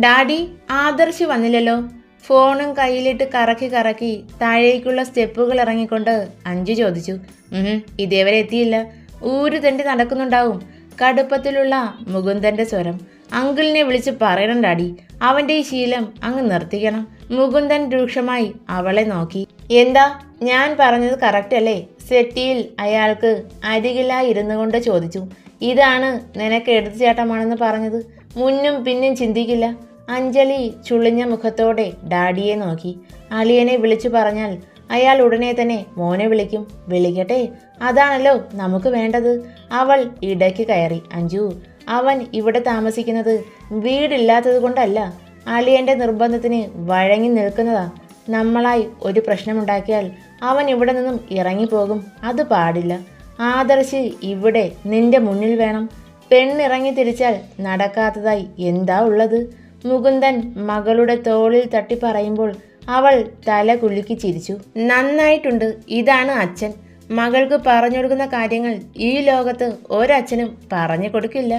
Daddy Adarshi വന്നില്ലല്ലോ. ഫോണും കയ്യിലിട്ട് കറക്കി കറക്കി താഴേക്കുള്ള സ്റ്റെപ്പുകൾ ഇറങ്ങിക്കൊണ്ട് അഞ്ചു ചോദിച്ചു. ഇതേവരെ എത്തിയില്ല. ഊര് തണ്ടി നടക്കുന്നുണ്ടാവും. കടുപ്പത്തിലുള്ള മുകുന്ദന്റെ സ്വരം. അങ്കിളിനെ വിളിച്ച് പറയണം ഡാഡി. അവന്റെ ഈ ശീലം അങ്ങ് നിർത്തിക്കണം. മുകുന്ദൻ രൂക്ഷമായി അവളെ നോക്കി. എന്താ ഞാൻ പറഞ്ഞത് കറക്റ്റ് അല്ലേ സെറ്റിയിൽ അയാൾക്ക് അരികിലായി ഇരുന്നു കൊണ്ട് ചോദിച്ചു. ഇതാണ് നിനക്ക് എടുത്തുചാട്ടമാണെന്ന് പറഞ്ഞത്. മുന്നും പിന്നും ചിന്തിക്കില്ല. അഞ്ജലി ചുളിഞ്ഞ മുഖത്തോടെ ഡാഡിയെ നോക്കി. അളിയനെ വിളിച്ചു പറഞ്ഞാൽ അയാൾ ഉടനെ തന്നെ മോനെ വിളിക്കും. വിളിക്കട്ടെ? അതാണല്ലോ നമുക്ക് വേണ്ടത്. അവൾ ഇടയ്ക്ക് കയറി. അഞ്ജു അവൻ ഇവിടെ താമസിക്കുന്നത് വീടില്ലാത്തത് കൊണ്ടല്ല. അളിയന്റെ നിർബന്ധത്തിന് വഴങ്ങി നിൽക്കുന്നതാ. നമ്മളായി ഒരു പ്രശ്നമുണ്ടാക്കിയാൽ അവൻ ഇവിടെ നിന്നും ഇറങ്ങിപ്പോകും. അത് പാടില്ല. ആദർശ് ഇവിടെ നിന്റെ മുന്നിൽ വേണം. പെണ്ണിറങ്ങി തിരിച്ചാൽ നടക്കാത്തതായി എന്താ ഉള്ളത്? മുകുന്ദൻ മകളുടെ തോളിൽ തട്ടി പറയുമ്പോൾ അവൾ തല കുലുക്കി ചിരിച്ചു. നന്നായിട്ടുണ്ട് ഇതാണ് അച്ഛൻ. മകൾക്ക് പറഞ്ഞു കൊടുക്കുന്ന കാര്യങ്ങൾ ഈ ലോകത്ത് ഒരച്ഛനും പറഞ്ഞു കൊടുക്കില്ല.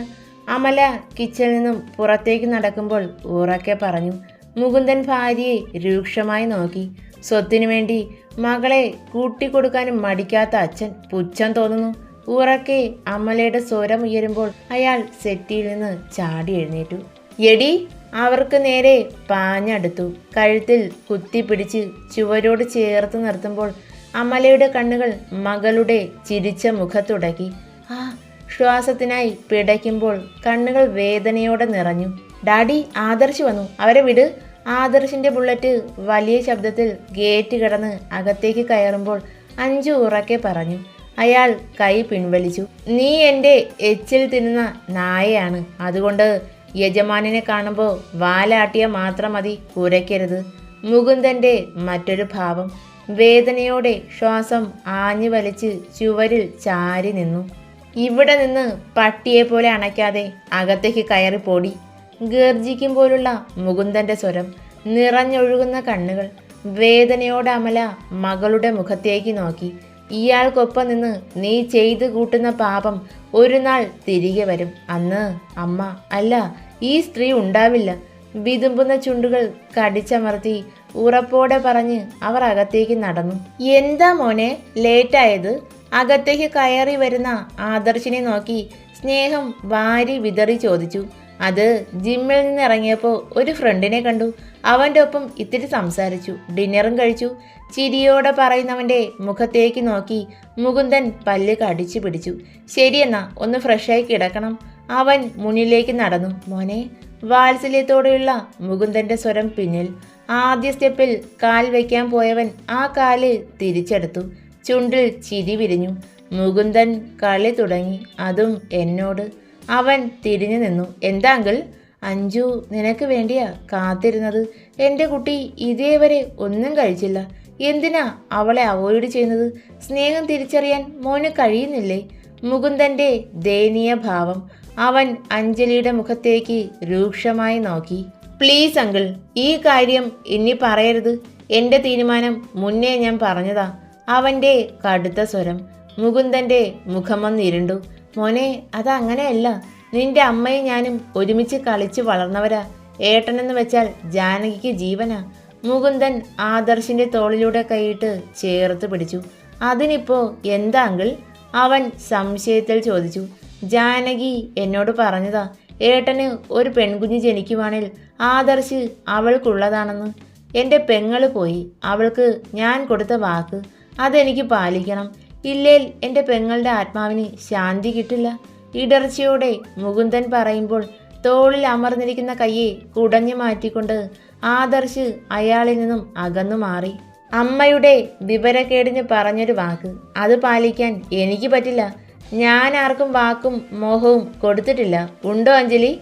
അമല കിച്ചണിൽ നിന്നും പുറത്തേക്ക് നടക്കുമ്പോൾ ഉറക്കെ പറഞ്ഞു. മുകുന്ദൻ ഭാര്യയെ രൂക്ഷമായി നോക്കി. സ്വത്തിനു വേണ്ടി മകളെ കൂട്ടിക്കൊടുക്കാനും മടിക്കാത്ത അച്ഛൻ പുച്ഛം തോന്നുന്നു. ഉറക്കെ അമലയുടെ സ്വരം ഉയരുമ്പോൾ അയാൾ സെറ്റിയിൽ നിന്ന് ചാടി എഴുന്നേറ്റു. എടി അവർക്ക് നേരെ പാഞ്ഞടുത്തു. കഴുത്തിൽ കുത്തിപ്പിടിച്ച് ചുവരോട് ചേർത്ത് നിർത്തുമ്പോൾ അമലയുടെ കണ്ണുകൾ മകളുടെ ചിരിച്ച മുഖത്തുടക്കി. ആ ശ്വാസത്തിനായി പിടയ്ക്കുമ്പോൾ കണ്ണുകൾ വേദനയോടെ നിറഞ്ഞു. ഡാഡി ആദർശ് വന്നു. അവരെ വിട്. ആദർശിന്റെ ബുള്ളറ്റ് വലിയ ശബ്ദത്തിൽ ഗേറ്റ് കടന്ന് അകത്തേക്ക് കയറുമ്പോൾ അഞ്ചു ഉറക്കെ പറഞ്ഞു അയാൾ കൈ പിൻവലിച്ചു. നീ എന്റെ എച്ചിൽ തിന്നുന്ന നായയാണ്. അതുകൊണ്ട് യജമാനിനെ കാണുമ്പോൾ വാലാട്ടിയ മാത്രം മതി കുരയ്ക്കരുത് മുകുന്ദന്റെ മറ്റൊരു ഭാവം വേദനയോടെ ശ്വാസം ആഞ്ഞു വലിച്ച് ചുവരിൽ ചാരി നിന്നു. ഇവിടെ നിന്ന് പട്ടിയെ പോലെ അണയ്ക്കാതെ അകത്തേക്ക് കയറി പോടി. ഗർജിക്കും പോലുള്ള മുകുന്ദന്റെ സ്വരം നിറഞ്ഞൊഴുകുന്ന കണ്ണുകൾ വേദനയോടെ അമല മകളുടെ മുഖത്തേക്ക് നോക്കി. ഇയാൾക്കൊപ്പം നിന്ന് നീ ചെയ്തു കൂട്ടുന്ന പാപം ഒരു നാൾ തിരികെ വരും. അന്ന് അമ്മ അല്ല ഈ സ്ത്രീ ഉണ്ടാവില്ല വിതുമ്പുന്ന ചുണ്ടുകൾ കടിച്ചമർത്തി ഉറപ്പോടെ പറഞ്ഞ് അവർ അകത്തേക്ക് നടന്നു. എന്താ മോനെ ലേറ്റായത്? അകത്തേക്ക് കയറി വരുന്ന ആദർശിനെ നോക്കി സ്നേഹം വാരി വിതറി ചോദിച്ചു. അത് ജിമ്മിൽ നിന്ന് ഇറങ്ങിയപ്പോൾ ഒരു ഫ്രണ്ടിനെ കണ്ടു. അവന്റെ ഒപ്പം ഇത്തിരി സംസാരിച്ചു. ഡിന്നറും കഴിച്ചു. ചിരിയോടെ പറയുന്നവന്റെ മുഖത്തേക്ക് നോക്കി മുകുന്ദൻ പല്ല് കടിച്ചു പിടിച്ചു. ശരിയെന്നാ ഒന്ന് ഫ്രഷായി കിടക്കണം. അവൻ മുന്നിലേക്ക് നടന്നു. മോനെ വാത്സല്യത്തോടെയുള്ള മുകുന്ദന്റെ സ്വരം പിന്നിൽ. ആദ്യ സ്റ്റെപ്പിൽ കാൽ വയ്ക്കാൻ പോയവൻ ആ കാൽ തിരിച്ചെടുത്തു. ചുണ്ടിൽ ചിരി വിരിഞ്ഞു. മുകുന്ദൻ കളി തുടങ്ങി. അതും എന്നോട്. അവൻ തിരിഞ്ഞു നിന്നു. എന്താ അങ്കിൾ? അഞ്ജു നിനക്ക് വേണ്ടിയാ കാത്തിരുന്നത്? എന്റെ കുട്ടി ഇതേവരെ ഒന്നും കഴിച്ചില്ല. എന്തിനാ അവളെ അവോയ്ഡ് ചെയ്യുന്നത്? സ്നേഹം തിരിച്ചറിയാൻ മോന് കഴിയുന്നില്ലേ? മുകുന്ദന്റെ ദയനീയ ഭാവം. അവൻ അഞ്ജലിയുടെ മുഖത്തേക്ക് രൂക്ഷമായി നോക്കി. പ്ലീസ് അങ്കിൾ ഈ കാര്യം ഇനി പറയരുത്. എന്റെ തീരുമാനം മുന്നേ ഞാൻ പറഞ്ഞതാ. അവന്റെ കടുത്ത സ്വരം. മുകുന്ദന്റെ മുഖമൊന്നിരുണ്ടു മോനെ അതങ്ങനെയല്ല. നിന്റെ അമ്മയും ഞാനും ഒരുമിച്ച് കളിച്ച് വളർന്നവരാ. ഏട്ടനെന്ന് വെച്ചാൽ ജാനകിക്ക് ജീവനാ. മുകുന്ദൻ ആദർശിന്റെ തോളിലൂടെ കൈയിട്ട് ചേർത്ത് പിടിച്ചു. അതിനിപ്പോ എന്താ അങ്കിൾ? അവൻ സംശയത്തിൽ ചോദിച്ചു. ജാനകി എന്നോട് പറഞ്ഞതാ ഏട്ടന് ഒരു പെൺകുഞ്ഞ് ജനിക്കുവാണെങ്കിൽ ആദർശ് അവൾക്കുള്ളതാണെന്ന്. എന്റെ പെങ്ങൾ പോയി അവൾക്ക് ഞാൻ കൊടുത്ത വാക്ക് അതെനിക്ക് പാലിക്കണം. ഇല്ലേൽ എന്റെ പെങ്ങളുടെ ആത്മാവിന് ശാന്തി കിട്ടില്ല. ഇടർച്ചയോടെ മുകുന്ദൻ പറയുമ്പോൾ തോളിൽ അമർന്നിരിക്കുന്ന കയ്യെ കുടഞ്ഞു മാറ്റിക്കൊണ്ട് ആദർശ് അയാളിൽ നിന്നും അകന്നു മാറി. അമ്മയുടെ വിവരക്കേടിന് പറഞ്ഞൊരു വാക്ക്. അത് പാലിക്കാൻ എനിക്ക് പറ്റില്ല. ഞാൻ ആർക്കും വാക്കും മോഹവും കൊടുത്തിട്ടില്ല. ഉണ്ടോ അഞ്ജലി?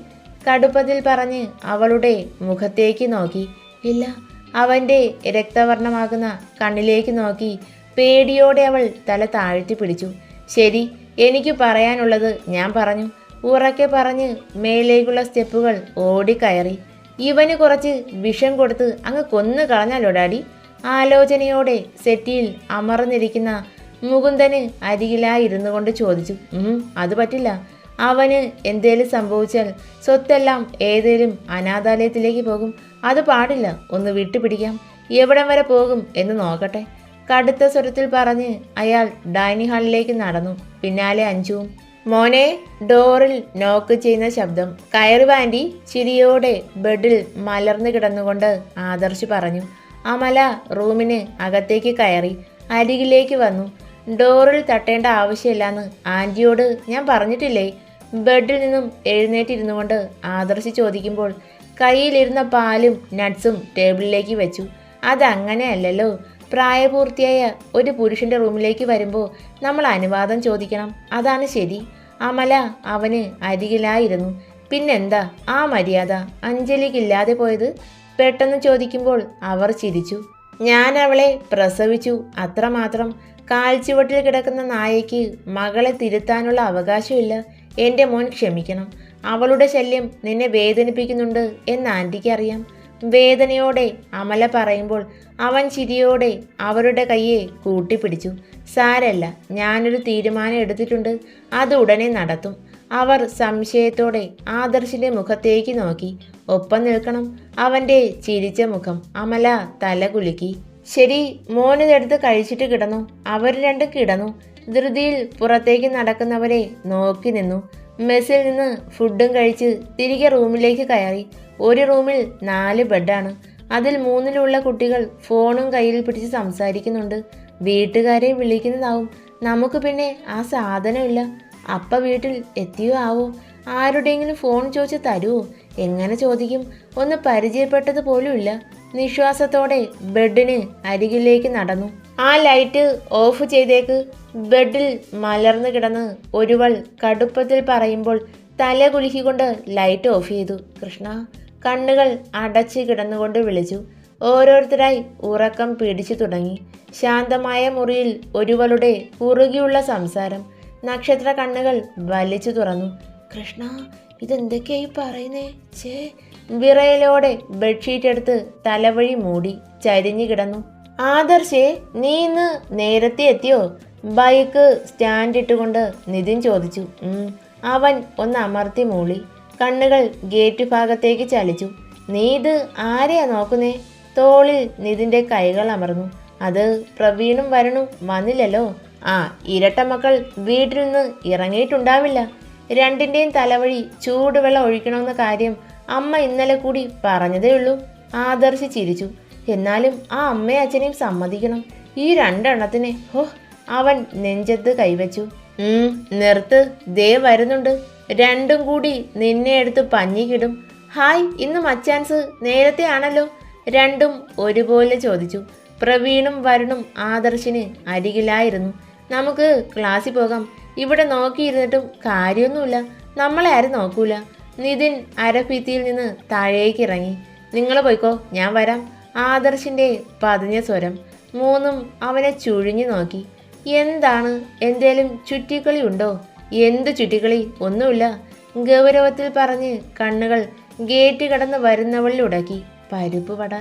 കടുപ്പത്തിൽ പറഞ്ഞ് അവളുടെ മുഖത്തേക്ക് നോക്കി. ഇല്ല. അവന്റെ രക്തവർണമാകുന്ന കണ്ണിലേക്ക് നോക്കി പേടിയോടെ അവൾ തല താഴ്ത്തി പിടിച്ചു. ശരി എനിക്ക് പറയാനുള്ളത് ഞാൻ പറഞ്ഞു. ഉറക്കെ പറഞ്ഞ് മേലേക്കുള്ള സ്റ്റെപ്പുകൾ ഓടിക്കയറി. ഇവന് കുറച്ച് വിഷം കൊടുത്ത് അങ്ങ് കൊന്നു കളഞ്ഞല്ലോ ഡാഡി? ആലോചനയോടെ സെറ്റിയിൽ അമർന്നിരിക്കുന്ന മുകുന്ദന് അരികിലായി ഇരുന്നു കൊണ്ട് ചോദിച്ചു. അത് പറ്റില്ല. അവന് എന്തേലും സംഭവിച്ചാൽ സ്വത്തെല്ലാം ഏതേലും അനാഥാലയത്തിലേക്ക് പോകും. അത് പാടില്ല ഒന്ന് വിട്ടുപിടിക്കാം. എവിടം വരെ പോകും എന്ന് നോക്കട്ടെ. കടുത്ത സ്വരത്തിൽ പറഞ്ഞ് അയാൾ ഡൈനിങ് ഹാളിലേക്ക് നടന്നു. പിന്നാലെ അഞ്ചുവും മോനെ ഡോറിൽ നോക്ക് ചെയ്യുന്ന ശബ്ദം കയറി വാൻഡി ചിരിയോടെ ബെഡിൽ മലർന്നു കിടന്നുകൊണ്ട് ആദർശ് പറഞ്ഞു. അമല റൂമിന് അകത്തേക്ക് കയറി അരികിലേക്ക് വന്നു. ഡോറിൽ തട്ടേണ്ട ആവശ്യമില്ലാന്ന് ആന്റിയോട് ഞാൻ പറഞ്ഞിട്ടില്ലേ? ബെഡിൽ നിന്നും എഴുന്നേറ്റിരുന്നു കൊണ്ട് ആദർശ് ചോദിക്കുമ്പോൾ കയ്യിലിരുന്ന പാലും നട്ട്സും ടേബിളിലേക്ക് വെച്ചു. അതങ്ങനെയല്ലല്ലോ. പ്രായപൂർത്തിയായ ഒരു പുരുഷന്റെ റൂമിലേക്ക് വരുമ്പോൾ നമ്മൾ അനുവാദം ചോദിക്കണം. അതാണ് ശരി. അമല അവന് അരികിലായിരുന്നു. പിന്നെന്താ? ആ മര്യാദ അഞ്ജലിക്കില്ലാതെ പോയത്? പെട്ടെന്ന് ചോദിക്കുമ്പോൾ അവർ ചിരിച്ചു. ഞാൻ അവളെ പ്രസവിച്ചു. അത്രമാത്രം. കാൽച്ചുവട്ടിൽ കിടക്കുന്ന നായയ്ക്ക് മകളെ തിരുത്താനുള്ള അവകാശമില്ല. എന്റെ മോൻ ക്ഷമിക്കണം. അവളുടെ ശല്യം നിന്നെ വേദനിപ്പിക്കുന്നുണ്ട് എന്ന് ആന്റിക്ക് അറിയാം. വേദനയോടെ അമല പറയുമ്പോൾ അവൻ ചിരിയോടെ അവരുടെ കയ്യെ കൂട്ടിപ്പിടിച്ചു. സാരല്ല ഞാനൊരു തീരുമാനം എടുത്തിട്ടുണ്ട്. അത് ഉടനെ നടത്തും. അവർ സംശയത്തോടെ ആദർശിന്റെ മുഖത്തേക്ക് നോക്കി. ഒപ്പം നിൽക്കണം. അവന്റെ ചിരിച്ച മുഖം അമല തല കുലുക്കി ശരി മോനിതെടുത്ത് കഴിച്ചിട്ട് കിടന്നു. അവർ രണ്ടും കിടന്നു. ധൃതിയിൽ പുറത്തേക്ക് നടക്കുന്നവരെ നോക്കി നിന്നു. മെസ്സിൽ നിന്ന് ഫുഡും കഴിച്ച് തിരികെ റൂമിലേക്ക് കയറി. ഒരു റൂമിൽ നാല് ബെഡാണ്. അതിൽ മൂന്നിലുള്ള കുട്ടികൾ ഫോണും കയ്യിൽ പിടിച്ച് സംസാരിക്കുന്നുണ്ട്. വീട്ടുകാരെ വിളിക്കുന്നതാവും. നമുക്ക് പിന്നെ ആ സാധനമില്ല. അപ്പ വീട്ടിൽ എത്തിയോ ആവോ? ആരുടെയെങ്കിലും ഫോൺ ചോദിച്ച് തരുമോ എങ്ങനെ ചോദിക്കും? ഒന്ന് പരിചയപ്പെട്ടത് പോലുമില്ല നിശ്വാസത്തോടെ ബെഡിന് അരികിലേക്ക് നടന്നു. ആ ലൈറ്റ് ഓഫ് ചെയ്തേക്ക്. ബെഡിൽ മലർന്നു കിടന്ന് ഒരുവൾ കടുപ്പത്തിൽ പറയുമ്പോൾ തല കുലുക്കിക്കൊണ്ട് ലൈറ്റ് ഓഫ് ചെയ്തു. കൃഷ്ണ കണ്ണുകൾ അടച്ച് കിടന്നുകൊണ്ട് വിളിച്ചു. ഓരോരുത്തരായി ഉറക്കം പിടിച്ചു തുടങ്ങി. ശാന്തമായ മുറിയിൽ ഒരുവളുടെ കുറുകിയുള്ള സംസാരം. നക്ഷത്ര കണ്ണുകൾ വലിച്ചു തുറന്നു. കൃഷ്ണ ഇതെന്തൊക്കെയായി പറയുന്നേ? ചേ വിറയലോടെ ബെഡ്ഷീറ്റ് എടുത്ത് തലവഴി മൂടി ചരിഞ്ഞു കിടന്നു. ആദർശേ നീ ഇന്ന് നേരത്തെ എത്തിയോ? ബൈക്ക് സ്റ്റാൻഡ് ഇട്ടുകൊണ്ട് നിതിൻ ചോദിച്ചു. അവൻ ഒന്ന് അമർത്തി മൂളി. കണ്ണുകൾ ഗേറ്റ് ഭാഗത്തേക്ക് ചലിച്ചു. നീ ഇത് ആരെയാ നോക്കുന്നേ? തോളിൽ നിതിന്റെ കൈകൾ അമർന്നു. അത് പ്രവീണും വരണും വന്നില്ലല്ലോ. ആ ഇരട്ട മക്കൾ വീട്ടിൽ നിന്ന് ഇറങ്ങിയിട്ടുണ്ടാവില്ല. രണ്ടിന്റെയും തലവഴി ചൂടുവെള്ളം ഒഴിക്കണമെന്ന കാര്യം അമ്മ ഇന്നലെ കൂടി പറഞ്ഞതേ ഉള്ളൂ ആദർശ് ചിരിച്ചു. എന്നാലും ആ അമ്മയും അച്ഛനെയും സമ്മതിക്കണം. ഈ രണ്ടെണ്ണത്തിനെ ഹോ അവൻ നെഞ്ചത്ത് കൈവച്ചു. നിർത്ത്. ദേ വരുന്നുണ്ട്. രണ്ടും കൂടി നിന്നെ എടുത്ത് പഞ്ഞിക്കിടും. ഹായ് ഇന്ന് മച്ചാൻസ് നേരത്തെ ആണല്ലോ. രണ്ടും ഒരുപോലെ ചോദിച്ചു. പ്രവീണും വരുണും ആദർശിന് അരികിലായിരുന്നു. നമുക്ക് ക്ലാസ്സിൽ പോകാം. ഇവിടെ നോക്കിയിരുന്നിട്ടും കാര്യമൊന്നുമില്ല. നമ്മളെ ആരും നോക്കൂല. നിതിൻ അരഭിത്തിയിൽ നിന്ന് താഴേക്ക് ഇറങ്ങി. നിങ്ങൾ പോയിക്കോ ഞാൻ വരാം. ആദർശിന്റെ പതിഞ്ഞ സ്വരം. മൂന്നും അവനെ ചുഴിഞ്ഞു നോക്കി. എന്താണ്? എന്തേലും ചുറ്റിക്കളി ഉണ്ടോ? എന്ത് ചുറ്റിക്കളി? ഒന്നുമില്ല. ഗൗരവത്തിൽ പറഞ്ഞ് കണ്ണുകൾ ഗേറ്റ് കടന്ന് വരുന്നവളിൽ ഉടക്കി പരിപ്പ് വട.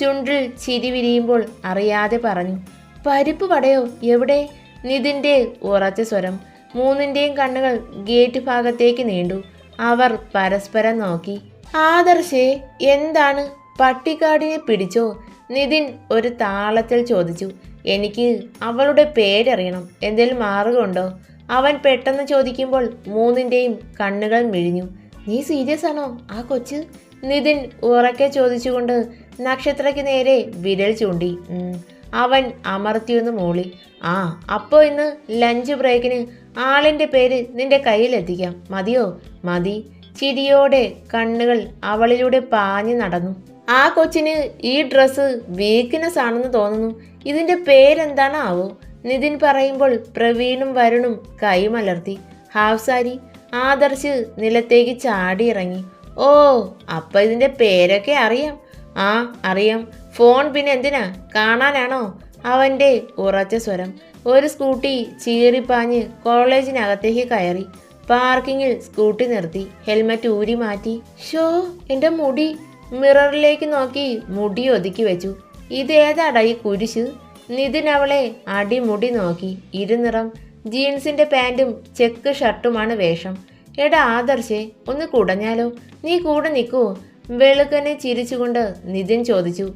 ചുണ്ടിൽ ചിരി വിരിയുമ്പോൾ അറിയാതെ പറഞ്ഞു പരിപ്പ് വടയോ? എവിടെ? നിതിന്റെ ഉറച്ച സ്വരം. മൂന്നിന്റെയും കണ്ണുകൾ ഗേറ്റ് ഭാഗത്തേക്ക് നീണ്ടു. അവർ പരസ്പരം നോക്കി. ആദർശേ എന്താണ്? പട്ടിക്കാടിനെ പിടിച്ചോ? നിതിൻ ഒരു താളത്തിൽ ചോദിച്ചു. എനിക്ക് അവളുടെ പേരറിയണം. എന്തേലും മാർഗമുണ്ടോ? അവൻ പെട്ടെന്ന് ചോദിക്കുമ്പോൾ മൂന്നിന്റെയും കണ്ണുകൾ മിഴിഞ്ഞു. നീ സീരിയസ് ആണോ? ആ കൊച്ച്? നിതിൻ ഉറക്കെ ചോദിച്ചുകൊണ്ട് നക്ഷത്രയ്ക്ക് നേരെ വിരൽ ചൂണ്ടി. അവൻ അമർത്തിയൊന്ന് മൂളി. ആ അപ്പോൾ ഇന്ന് ലഞ്ച് ബ്രേക്കിന് ആളിന്റെ പേര് നിന്റെ കയ്യിലെത്തിക്കാം മതിയോ? മതി. ചിരിയോടെ കണ്ണുകൾ അവളിലൂടെ പാഞ്ഞു നടന്നു. ആ കൊച്ചിന് ഈ ഡ്രസ്സ് വീക്ക്നെസ് ആണെന്ന് തോന്നുന്നു. ഇതിന്റെ പേരെന്താണാവോ? നിതിൻ പറയുമ്പോൾ പ്രവീണും വരുണും കൈമലർത്തി ഹാഫ് സാരി ആദർശ് നിലത്തേക്ക് ചാടിയിറങ്ങി. ഓ അപ്പം ഇതിന്റെ പേരൊക്കെ അറിയാം. ആ അറിയാം. ഫോൺ പിന്നെ എന്തിനാ? കാണാനാണോ? അവന്റെ ഉറച്ച സ്വരം. ഒരു സ്കൂട്ടി ചീറിപ്പാഞ്ഞ് കോളേജിനകത്തേക്ക് കയറി. പാർക്കിങ്ങിൽ സ്കൂട്ടി നിർത്തി. ഹെൽമറ്റ് ഊരി മാറ്റി. ഷോ എന്റെ മുടി? മിററിലേക്ക് നോക്കി മുടി ഒതുക്കി വെച്ചു. ഇതേതാടാ ഈ കുരിശ്? നിതിൻ അവളെ അടിമുടി നോക്കി. ഇരുനിറം. ജീൻസിന്റെ പാന്റും ചെക്ക് ഷർട്ടുമാണ് വേഷം. എടാ ആദർശേ ഒന്ന് കുടഞ്ഞാലോ? നീ കൂടെ നിൽക്കൂ വെളുക്കനെ ചിരിച്ചുകൊണ്ട് നിതിൻ ചോദിച്ചു.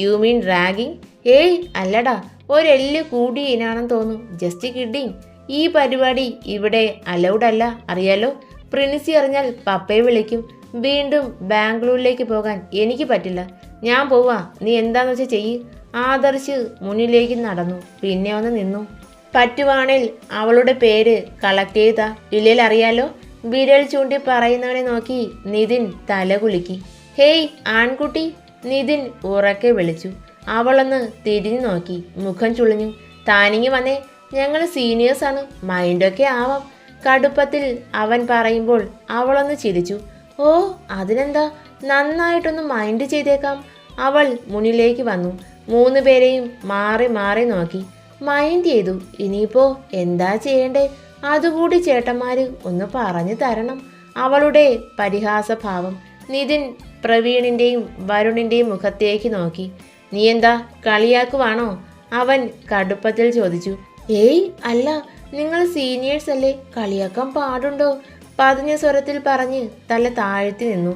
യു മീൻ റാഗിങ് ഏയ് അല്ലടാ ഒരെല്ല് കൂടിയ തോന്നുന്നു. ജസ്റ്റ് കിഡിങ് ഈ പരിപാടി ഇവിടെ അലൗഡ് അല്ല അറിയാലോ? പ്രിൻസി അറിഞ്ഞാൽ പപ്പയെ വിളിക്കും. വീണ്ടും ബാംഗ്ലൂരിലേക്ക് പോകാൻ എനിക്ക് പറ്റില്ല. ഞാൻ പോവാ. നീ എന്താന്ന് വെച്ചാൽ ചെയ്യ്. ആദർശ് മുന്നിലേക്ക് നടന്നു. പിന്നെ ഒന്ന് നിന്നു. പറ്റുവാണിൽ അവളുടെ പേര് കളക്ട് ചെയ്താ. ഇല്ലേൽ അറിയാലോ? വിരൽ ചൂണ്ടി പറയുന്നവനെ നോക്കി നിതിൻ തല കുലുക്കി. ഹേയ് ആൺകുട്ടി! നിതിൻ ഉറക്കെ വിളിച്ചു. അവളൊന്ന് തിരിഞ്ഞു നോക്കി. മുഖം ചുളിഞ്ഞു. താനിങ്ങി വന്നേ. ഞങ്ങൾ സീനിയേഴ്സാണ് മൈൻഡൊക്കെ ആവാം. കടുപ്പത്തിൽ അവൻ പറയുമ്പോൾ അവളൊന്ന് ചിരിച്ചു. ഓ അതിനെന്താ? നന്നായിട്ടൊന്ന് മൈൻഡ് ചെയ്തേക്കാം. അവൾ മുന്നിലേക്ക് വന്നു. മൂന്ന് പേരെയും മാറി മാറി നോക്കി. മൈൻഡ് ചെയ്തു ഇനിയിപ്പോ എന്താ ചെയ്യണ്ടേ? അതുകൂടി ചേട്ടന്മാര് ഒന്ന് പറഞ്ഞു തരണം. അവളുടെ പരിഹാസഭാവം നിതിൻ പ്രവീണിന്റെയും വരുണിന്റെയും മുഖത്തേക്ക് നോക്കി. നീ എന്താ കളിയാക്കുവാണോ? അവൻ കടുപ്പത്തിൽ ചോദിച്ചു. ഏയ് അല്ല നിങ്ങൾ സീനിയേഴ്സ് അല്ലേ? കളിയാക്കാൻ പാടുണ്ടോ? പതിഞ്ഞ സ്വരത്തിൽ പറഞ്ഞ് തല താഴ്ത്തി നിന്നു.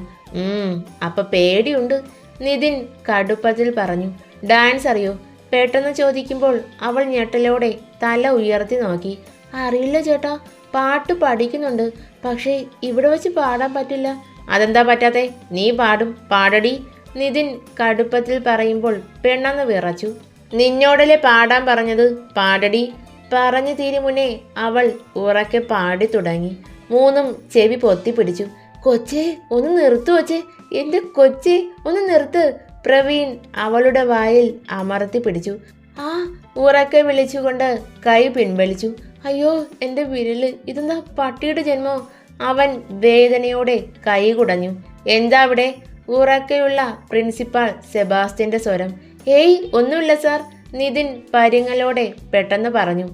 അപ്പൊ പേടിയുണ്ട് നിതിൻ കടുപ്പത്തിൽ പറഞ്ഞു. ഡാൻസ് അറിയോ? പെട്ടെന്ന് ചോദിക്കുമ്പോൾ അവൾ ഞെട്ടലോടെ തല ഉയർത്തി നോക്കി. അറിയില്ല ചേട്ടാ പാട്ട് പഠിക്കുന്നുണ്ട്. പക്ഷേ ഇവിടെ വെച്ച് പാടാൻ പറ്റില്ല. അതെന്താ പറ്റാത്തെ? നീ പാടും. പാടടി. നിതിൻ കടുപ്പത്തിൽ പറയുമ്പോൾ പെണ്ണെന്ന് വിറച്ചു. നിന്നോടല്ലേ പാടാൻ പറഞ്ഞത്? പാടടി. പറഞ്ഞു തീരു മുന്നേ അവൾ ഉറക്കെ പാടി തുടങ്ങി. മൂന്നും ചെവി പൊത്തി പിടിച്ചു. കൊച്ചേ ഒന്ന് നിർത്തു കൊച്ചേ. എന്റെ കൊച്ചേ ഒന്ന് നിർത്ത്. പ്രവീൺ അവളുടെ വായിൽ അമർത്തി പിടിച്ചു. ആ ഉറക്കെ വിളിച്ചുകൊണ്ട് കൈ പിൻവലിച്ചു. അയ്യോ എന്റെ വിരൽ ഇതെന്താ പട്ടിയുടെ ജന്മോ? അവൻ വേദനയോടെ കൈ കുടഞ്ഞു. എന്താ അവിടെ? ഉറക്കെയുള്ള പ്രിൻസിപ്പാൾ സെബാസ്റ്റ്യന്റെ സ്വരം. ഏയ് ഒന്നുമില്ല സാർ നിതിൻ പരിങ്ങലോടെ പെട്ടെന്ന് പറഞ്ഞു.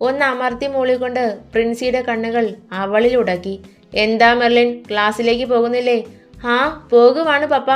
ഒന്ന് അമർത്തി മൂളിക്കൊണ്ട് പ്രിൻസിയുടെ കണ്ണുകൾ അവളിൽ ഉടക്കി എന്താ മെർലിൻ ക്ലാസ്സിലേക്ക് പോകുന്നില്ലേ? ആ പോകുവാണ് പപ്പ.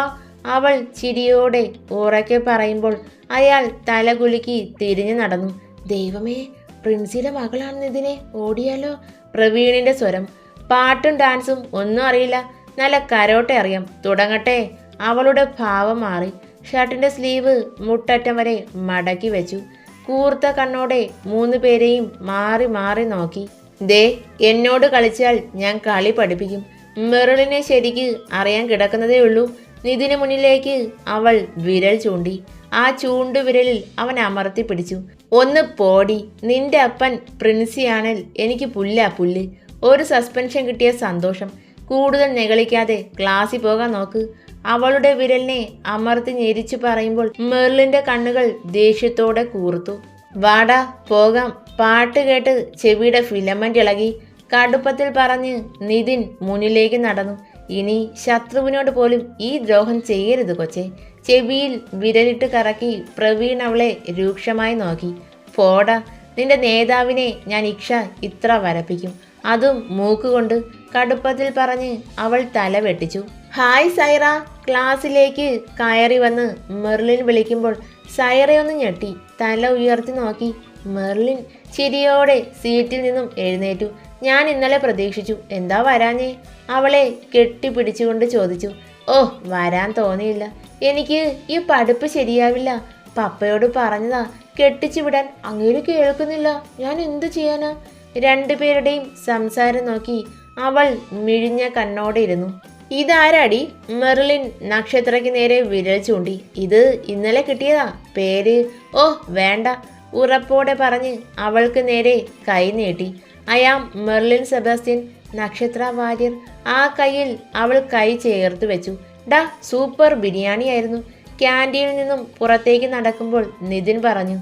അവൾ ചിരിയോടെ ഉറക്കെ പറയുമ്പോൾ അയാൾ തലകുലുക്കി തിരിഞ്ഞു നടന്നു. ദൈവമേ പ്രിൻസിയുടെ മകളാണെന്ന് ഇതിനെ ഓടിയാലോ? പ്രവീണിന്റെ സ്വരം. പാട്ടും ഡാൻസും ഒന്നും അറിയില്ല. നല്ല കരോട്ടെ അറിയാം. തുടങ്ങട്ടെ. അവളുടെ ഭാവം മാറി. ഷർട്ടിന്റെ സ്ലീവ് മുട്ടറ്റം വരെ മടക്കി വെച്ചു. കൂർത്ത കണ്ണോടെ മൂന്ന് പേരെയും മാറി മാറി നോക്കി. ദേ എന്നോട് കളിച്ചാൽ ഞാൻ കളി പഠിപ്പിക്കും. മെറിളിനെ ശരിക്ക് അറിയാൻ കിടക്കുന്നതേ ഉള്ളൂ. നിതിന് മുന്നിലേക്ക് അവൾ വിരൽ ചൂണ്ടി. ആ ചൂണ്ടുവിരലിൽ അവൻ അമർത്തി പിടിച്ചു. ഒന്ന് പോടി നിന്റെ അപ്പൻ പ്രിൻസിയാണൽ എനിക്ക് പുല്ലാ പുല്ല്. ഒരു സസ്പെൻഷൻ കിട്ടിയ സന്തോഷം. കൂടുതൽ നികളിക്കാതെ ക്ലാസ്സിൽ പോകാൻ നോക്ക്. അവളുടെ വിരലിനെ അമർത്തി ഞെരിച്ചു പറയുമ്പോൾ മെർലിന്റെ കണ്ണുകൾ ദേഷ്യത്തോടെ കൂർത്തു. വാടാ പോകാം. പാട്ട് കേട്ട് ചെവിയുടെ ഫിലമെന്റ് ഇളകി കടുപ്പത്തിൽ പറഞ്ഞ് നിതിൻ മുന്നിലേക്ക് നടന്നു. ഇനി ശത്രുവിനോട് പോലും ഈ ദ്രോഹം ചെയ്യരുത് കൊച്ചെ. ചെവിയിൽ വിരലിട്ട് കറക്കി പ്രവീൺ അവളെ രൂക്ഷമായി നോക്കി. പോടാ നിന്റെ നേതാവിനെ ഞാൻ ഇക്ഷ ഇത്ര വരപ്പിക്കും. അതും മൂക്കുകൊണ്ട് കടുപ്പത്തിൽ പറഞ്ഞ് അവൾ തല വെട്ടിച്ചു. ഹായ് സൈറ ക്ലാസ്സിലേക്ക് കയറി വന്ന് മെർലിൻ വിളിക്കുമ്പോൾ സൈറയൊന്ന് ഞെട്ടി. തല ഉയർത്തി നോക്കി. മെർലിൻ ചിരിയോടെ സീറ്റിൽ നിന്നും എഴുന്നേറ്റു. ഞാൻ ഇന്നലെ പ്രതീക്ഷിച്ചു. എന്താ വരാഞ്ഞേ? അവളെ കെട്ടിപ്പിടിച്ചുകൊണ്ട് ചോദിച്ചു. ഓ വരാൻ തോന്നിയില്ല. എനിക്ക് ഈ പഠിപ്പ് ശരിയാവില്ല. പപ്പയോട് പറഞ്ഞതാ കെട്ടിച്ചു വിടാൻ അങ്ങേര് കേൾക്കുന്നില്ല. ഞാൻ എന്ത് ചെയ്യാനാ? രണ്ടുപേരുടെയും സംസാരം നോക്കി അവൾ മിഴിഞ്ഞ കണ്ണോടെ ഇരുന്നു. ഇതാരടി? മെറിലിൻ നക്ഷത്രയ്ക്ക് നേരെ വിരൽ ചൂണ്ടി. ഇത് ഇന്നലെ കിട്ടിയതാ. പേര്? ഓ വേണ്ട. ഉറപ്പോടെ പറഞ്ഞ് അവൾക്ക് നേരെ കൈ നീട്ടി. അയാം മെർലിൻ സെബാസ്റ്റ്യൻ നക്ഷത്ര വാര്യർ ആ കയ്യിൽ അവൾ കൈ ചേർത്ത് വെച്ചു. ഡാ സൂപ്പർ ബിരിയാണി ആയിരുന്നു. ക്യാന്റീനിൽ നിന്നും പുറത്തേക്ക് നടക്കുമ്പോൾ നിതിൻ പറഞ്ഞു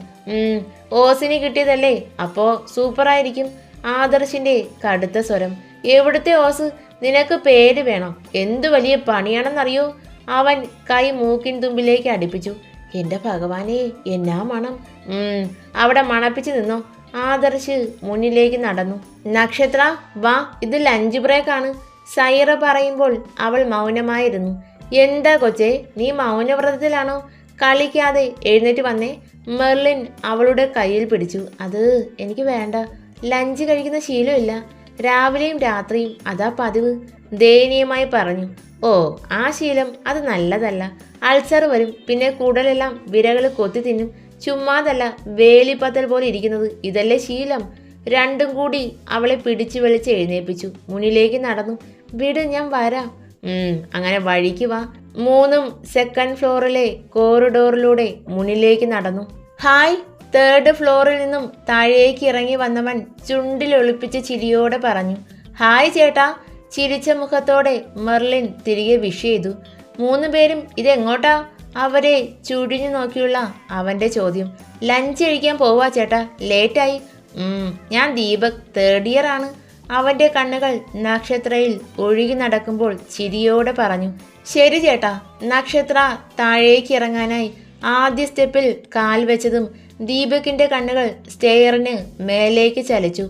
ഓസിന് കിട്ടിയതല്ലേ? അപ്പോ സൂപ്പറായിരിക്കും ആദർശിന്റെ കടുത്ത സ്വരം. എവിടുത്തെ ഓസ്? നിനക്ക് പേര് വേണം. എന്തു വലിയ പണിയാണെന്നറിയോ? അവൻ കൈ മൂക്കിൻ തുമ്പിലേക്ക് അടുപ്പിച്ചു. എന്റെ ഭഗവാനെ എന്നാ മണം? അവിടെ മണപ്പിച്ച് നിന്നോ. ആദർശ് മുന്നിലേക്ക് നടന്നു. നക്ഷത്ര വാ ഇത് ലഞ്ച് ബ്രേക്കാണ് സൈറ പറയുമ്പോൾ അവൾ മൗനമായിരുന്നു. എന്താ കൊച്ചേ നീ മൗനവ്രതത്തിലാണോ? കളിക്കാതെ എഴുന്നേറ്റ് വന്നേ. മെർലിൻ അവളുടെ കയ്യിൽ പിടിച്ചു. അത് എനിക്ക് വേണ്ട. ലഞ്ച് കഴിക്കുന്ന ശീലമില്ല. രാവിലെയും രാത്രിയും അതാ പതിവ് ദയനീയമായി പറഞ്ഞു. ഓ ആ ശീലം അത് നല്ലതല്ല. അൾസർ വരും. പിന്നെ കൂടലെല്ലാം വിരകൾ കൊത്തി തിന്നും. ചുമ്മാതല്ല വേലിപ്പത്തൽ പോലെ ഇരിക്കുന്നത്. ഇതല്ലേ ശീലം? രണ്ടും കൂടി അവളെ പിടിച്ചു വലിച്ച് എഴുന്നേൽപ്പിച്ചു മുന്നിലേക്ക് നടന്നു. വിട് ഞാൻ വരാം. അങ്ങനെ വഴിക്ക് വാ. മൂന്നും സെക്കൻഡ് ഫ്ലോറിലെ കോറിഡോറിലൂടെ മുന്നിലേക്ക് നടന്നു. ഹായ്. തേർഡ് ഫ്ലോറിൽ നിന്നും താഴേക്ക് ഇറങ്ങി വന്നവൻ ചുണ്ടിൽ ഒളിപ്പിച്ച ചിരിയോടെ പറഞ്ഞു. ഹായ് ചേട്ടാ. ചിരിച്ച മുഖത്തോടെ മെർലിൻ തിരികെ വിഷ് ചെയ്തു. മൂന്ന് പേരും ഇതെങ്ങോട്ടാ? അവരെ ചുഴിഞ്ഞു നോക്കിയുള്ള അവന്റെ ചോദ്യം. ലഞ്ച് കഴിക്കാൻ പോവാ ചേട്ടാ. ലേറ്റായി. ഞാൻ ദീപക് തേർഡ് ഇയർ ആണ്. അവന്റെ കണ്ണുകൾ നക്ഷത്രയിൽ ഒഴുകി നടക്കുമ്പോൾ ചിരിയോടെ പറഞ്ഞു. ശരി ചേട്ടാ. നക്ഷത്ര താഴേക്ക് ഇറങ്ങാനായി ആദ്യ സ്റ്റെപ്പിൽ കാൽ വെച്ചതും ദീപകിന്റെ കണ്ണുകൾ സ്റ്റെയറിന് മേലേക്ക് ചലിച്ചു.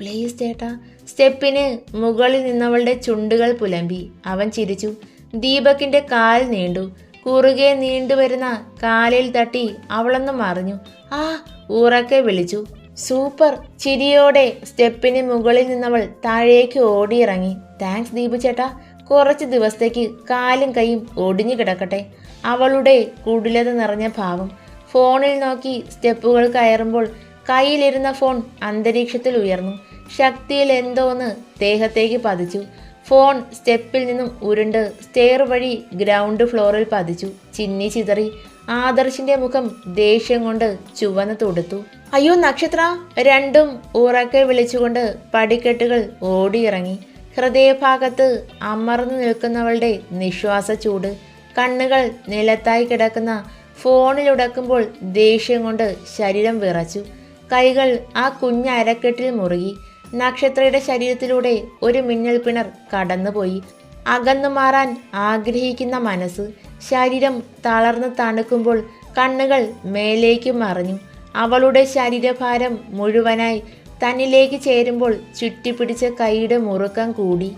പ്ലീസ് ചേട്ടാ. സ്റ്റെപ്പിന് മുകളിൽ നിന്നവളുടെ ചുണ്ടുകൾ പുലമ്പി. അവൻ ചിരിച്ചു. ദീപകിന്റെ കാൽ നീണ്ടു. കുറുകെ നീണ്ടുവരുന്ന കാലിൽ തട്ടി അവളൊന്ന് മറിഞ്ഞു ആ ഉറക്കെ വിളിച്ചു. സൂപ്പർ ചിരിയോടെ സ്റ്റെപ്പിന് മുകളിൽ നിന്നവൾ താഴേക്ക് ഓടിയിറങ്ങി. താങ്ക്സ് ദീപു ചേട്ടാ കുറച്ച് ദിവസത്തേക്ക് കാലും കൈയും ഒടിഞ്ഞു കിടക്കട്ടെ. അവളുടെ കുടിലത നിറഞ്ഞ ഭാവം. ഫോണിൽ നോക്കി സ്റ്റെപ്പുകൾ കയറുമ്പോൾ കയ്യിലിരുന്ന ഫോൺ അന്തരീക്ഷത്തിൽ ഉയർന്നു. ശക്തിയിൽ എന്തോന്ന് ദേഹത്തേക്ക് പതിച്ചു. ഫോൺ സ്റ്റെപ്പിൽ നിന്നും ഉരുണ്ട് സ്റ്റെയർ വഴി ഗ്രൗണ്ട് ഫ്ലോറിൽ പതിച്ചു. ചിന്നി ചിതറി ആദർശിന്റെ മുഖം ദേഷ്യം കൊണ്ട് ചുവന്ന് തൊടുത്തു. അയ്യോ നക്ഷത്ര! രണ്ടും ഉറക്കെ വിളിച്ചുകൊണ്ട് പടിക്കെട്ടുകൾ ഓടിയിറങ്ങി. ഹൃദയഭാഗത്ത് അമർന്നു നിൽക്കുന്നവളുടെ നിശ്വാസ ചൂട്. കണ്ണുകൾ നിലത്തായി കിടക്കുന്ന ഫോണിലുടക്കുമ്പോൾ ദേഷ്യം കൊണ്ട് ശരീരം വിറച്ചു. കൈകൾ ആ കുഞ്ഞ അരക്കെട്ടിൽ മുറുകി. നക്ഷത്രയുടെ ശരീരത്തിലൂടെ ഒരു മിന്നൽ പിണർ കടന്നുപോയി. അകന്നു മാറാൻ ആഗ്രഹിക്കുന്ന മനസ്സ് ശരീരം തളർന്ന് തണുക്കുമ്പോൾ കണ്ണുകൾ മേലേക്ക് മറിഞ്ഞു. അവളുടെ ശരീരഭാരം മുഴുവനായി തന്നിലേക്ക് ചേരുമ്പോൾ ചുറ്റിപ്പിടിച്ച കൈയുടെ മുറുക്കം കൂടി.